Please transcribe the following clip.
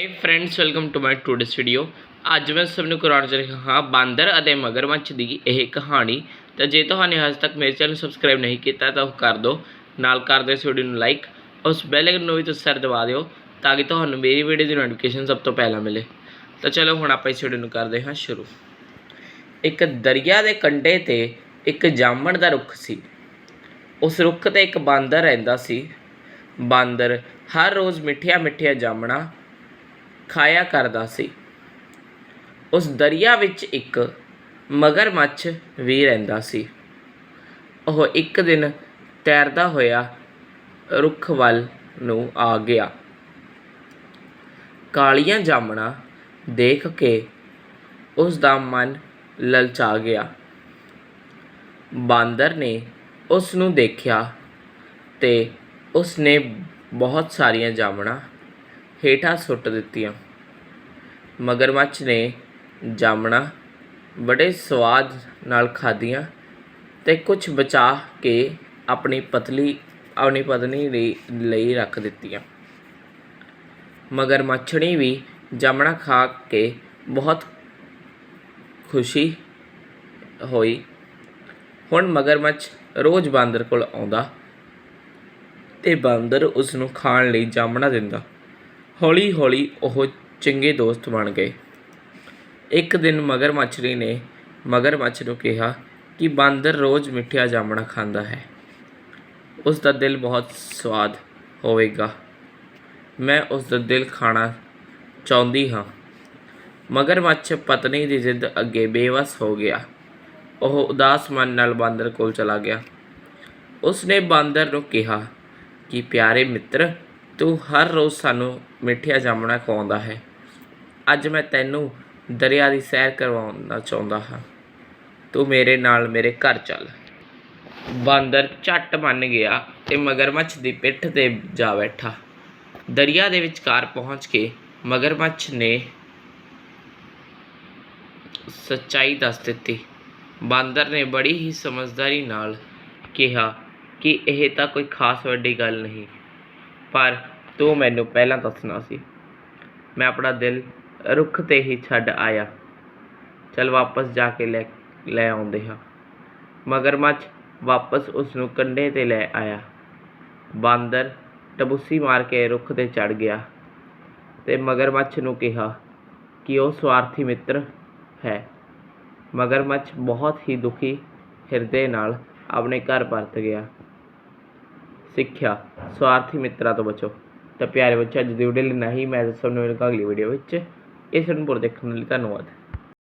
Hi friends welcome to my today's video ਅੱਜ ਮੈਂ ਸਭ ਨੂੰ ਕਰਾਉਣ ਜਾ ਰਿਹਾ ਹਾਂ ਬਾਂਦਰ ਅਤੇ ਮਗਰਮੱਛ ਦੀ ਇਹ ਕਹਾਣੀ। ਤਾਂ ਜੇ ਤੁਹਾਨੂੰ ਹਜੇ ਤੱਕ ਮੇਰੇ ਚੈਨਲ ਨੂੰ ਸਬਸਕ੍ਰਾਈਬ ਨਹੀਂ ਕੀਤਾ ਤਾਂ ਉਹ ਕਰ ਦਿਓ। ਨਾਲ ਕਰ ਦਿਓ ਇਸ ਵੀਡੀਓ ਨੂੰ ਲਾਈਕ ਉਸ ਬੈਲ ਆਈਕਨ ਨੂੰ ਵੀ ਤੁਸੀਂ ਸਰ ਦਬਾ ਦਿਓ ਤਾਂ ਕਿ ਤੁਹਾਨੂੰ ਮੇਰੀ ਵੀਡੀਓ ਦੀ ਨੋਟੀਫਿਕੇਸ਼ਨ ਸਭ ਤੋਂ ਪਹਿਲਾਂ ਮਿਲੇ। ਤਾਂ ਚਲੋ ਹੁਣ ਆਪਾਂ ਇਸ ਵੀਡੀਓ ਨੂੰ ਕਰਦੇ ਹਾਂ ਸ਼ੁਰੂ। ਇੱਕ ਦਰਿਆ ਦੇ ਕੰਢੇ ਤੇ ਇੱਕ ਜਾਮਣ ਦਾ ਰੁੱਖ ਸੀ। ਉਸ ਰੁੱਖ ਤੇ ਇੱਕ ਬਾਂਦਰ ਰਹਿੰਦਾ ਸੀ। ਬਾਂਦਰ ਹਰ ਰੋਜ਼ ਮਿੱਠੀਆਂ ਮਿੱਠੀਆਂ ਜਾਮਣਾ ਖਾਇਆ ਕਰਦਾ ਸੀ। ਉਸ ਦਰਿਆ ਵਿੱਚ ਇੱਕ ਮਗਰਮੱਛ ਵੀ ਰਹਿੰਦਾ ਸੀ। ਉਹ ਇੱਕ ਦਿਨ ਤੈਰਦਾ ਹੋਇਆ ਰੁੱਖ ਵੱਲ ਨੂੰ ਆ ਗਿਆ। ਕਾਲੀਆਂ ਜਾਮਣਾ ਦੇਖ ਕੇ ਉਸ ਦਾ ਮਨ ਲਲਚਾ ਗਿਆ। ਬਾਂਦਰ ਨੇ ਉਸ ਨੂੰ ਦੇਖਿਆ ਤੇ ਉਸ ਨੇ ਬਹੁਤ ਸਾਰੀਆਂ ਜਾਮਣਾ ਹੇਠਾਂ ਸੁੱਟ ਦਿੱਤੀਆਂ। ਮਗਰਮੱਛ ਨੇ ਜਾਮਣਾ, ਬੜੇ ਸਵਾਦ ਨਾਲ ਖਾਧੀਆਂ ਤੇ ਕੁਝ ਬਚਾ ਕੇ ਆਪਣੀ ਪਤਲੀ, ਆਪਣੀ ਪਤਨੀ ਲਈ ਲਈ ਰੱਖ ਦਿੱਤੀਆਂ। ਮਗਰਮੱਛਣੀ ਵੀ ਜਾਮਣਾ ਖਾ ਕੇ ਬਹੁਤ ਖੁਸ਼ੀ ਹੋਈ। ਹੁਣ ਮਗਰਮੱਛ ਰੋਜ਼ ਬਾਂਦਰ ਕੋਲ ਆਉਂਦਾ ਤੇ ਬਾਂਦਰ ਉਸ ਨੂੰ ਖਾਣ ਲਈ ਜਾਮਣਾ ਦਿੰਦਾ। ਹੌਲੀ ਹੌਲੀ ਉਹ ਚੰਗੇ ਦੋਸਤ ਬਣ ਗਏ। ਇੱਕ ਦਿਨ ਮਗਰਮੱਛਰੀ ਨੇ ਮਗਰਮੱਛ ਨੂੰ ਕਿਹਾ ਕਿ ਬਾਂਦਰ ਰੋਜ਼ ਮਿੱਠੀਆ ਜਾਮਣਾ ਖਾਂਦਾ ਹੈ। ਉਸ ਦਾ ਦਿਲ ਬਹੁਤ ਸਵਾਦ ਹੋਵੇਗਾ। ਮੈਂ ਉਸ ਦਾ ਦਿਲ ਖਾਣਾ ਚਾਹੁੰਦੀ ਹਾਂ। ਮਗਰਮੱਛ ਪਤਨੀ ਦੀ ਜ਼ਿੱਦ ਅੱਗੇ ਬੇਵਸ ਹੋ ਗਿਆ। ਉਹ ਉਦਾਸ ਮਨ ਨਾਲ ਬਾਂਦਰ ਕੋਲ ਚਲਾ ਗਿਆ। ਉਸ ਨੇ ਬਾਂਦਰ ਨੂੰ ਕਿਹਾ ਕਿ ਪਿਆਰੇ ਮਿੱਤਰ ਤੂੰ ਹਰ ਰੋਜ਼ ਸਾਨੂੰ ਮਿੱਠੀਆਂ ਜਾਮਣਾ ਖਵਾਉਂਦਾ ਹੈ। ਅੱਜ ਮੈਂ ਤੈਨੂੰ ਦਰਿਆ ਦੀ ਸੈਰ ਕਰਵਾਉਣਾ ਚਾਹੁੰਦਾ ਹਾਂ। ਤੂੰ ਮੇਰੇ ਨਾਲ ਮੇਰੇ ਘਰ ਚੱਲ। ਬਾਂਦਰ ਝੱਟ ਮੰਨ ਗਿਆ ਤੇ ਮਗਰਮੱਛ ਦੀ ਪਿੱਠ ਤੇ ਜਾ ਬੈਠਾ। ਦਰਿਆ ਦੇ ਵਿਚਕਾਰ ਪਹੁੰਚ ਕੇ ਮਗਰਮੱਛ ਨੇ ਸੱਚਾਈ ਦੱਸ ਦਿੱਤੀ। ਬਾਂਦਰ ਨੇ ਬੜੀ ਹੀ ਸਮਝਦਾਰੀ ਨਾਲ ਕਿਹਾ ਕਿ ਇਹ ਤਾਂ ਕੋਈ ਖਾਸ ਵੱਡੀ ਗੱਲ ਨਹੀਂ। ਪਰ ਤੂੰ ਮੈਨੂੰ ਪਹਿਲਾਂ ਦੱਸਣਾ ਸੀ। ਮੈਂ ਆਪਣਾ ਦਿਲ ਰੁੱਖ ਤੇ ਹੀ ਛੱਡ ਆਇਆ। ਚਲ ਵਾਪਸ ਜਾ ਕੇ ਲੈ ਲੈ ਆਉਂਦੇ ਹਾਂ। ਮਗਰਮੱਛ ਵਾਪਸ ਉਸ ਨੂੰ ਕੰਢੇ ਤੇ ਲੈ ਆਇਆ। ਬਾਂਦਰ ਟਬੂਸੀ ਮਾਰ ਕੇ ਰੁੱਖ ਤੇ ਚੜ ਗਿਆ ਤੇ ਮਗਰਮੱਛ ਨੂੰ ਕਿਹਾ ਕਿ ਉਹ ਸਵਾਰਥੀ ਮਿੱਤਰ ਹੈ। ਮਗਰਮੱਛ ਬਹੁਤ ਹੀ ਦੁਖੀ ਹਿਰਦੇ ਨਾਲ ਆਪਣੇ ਘਰ ਪਰਤ ਗਿਆ। ਸਿੱਖਿਆ ਸਵਾਰਥੀ ਮਿੱਤਰਾਂ ਤੋਂ ਬਚੋ। ਤਾਂ ਪਿਆਰੇ ਬੱਚੇ, ਅੱਜ ਦੀ ਵੀਡੀਓ ਲਈ ਨਹੀਂ ਮੈਂ ਤੁਹਾਨੂੰ ਮਿਲਾਂਗਾ ਅਗਲੀ ਵੀਡੀਓ ਵਿੱਚ। ਇਸ ਨੂੰ ਪੁਰ ਦੇਖਣ ਲਈ। ਧੰਨਵਾਦ।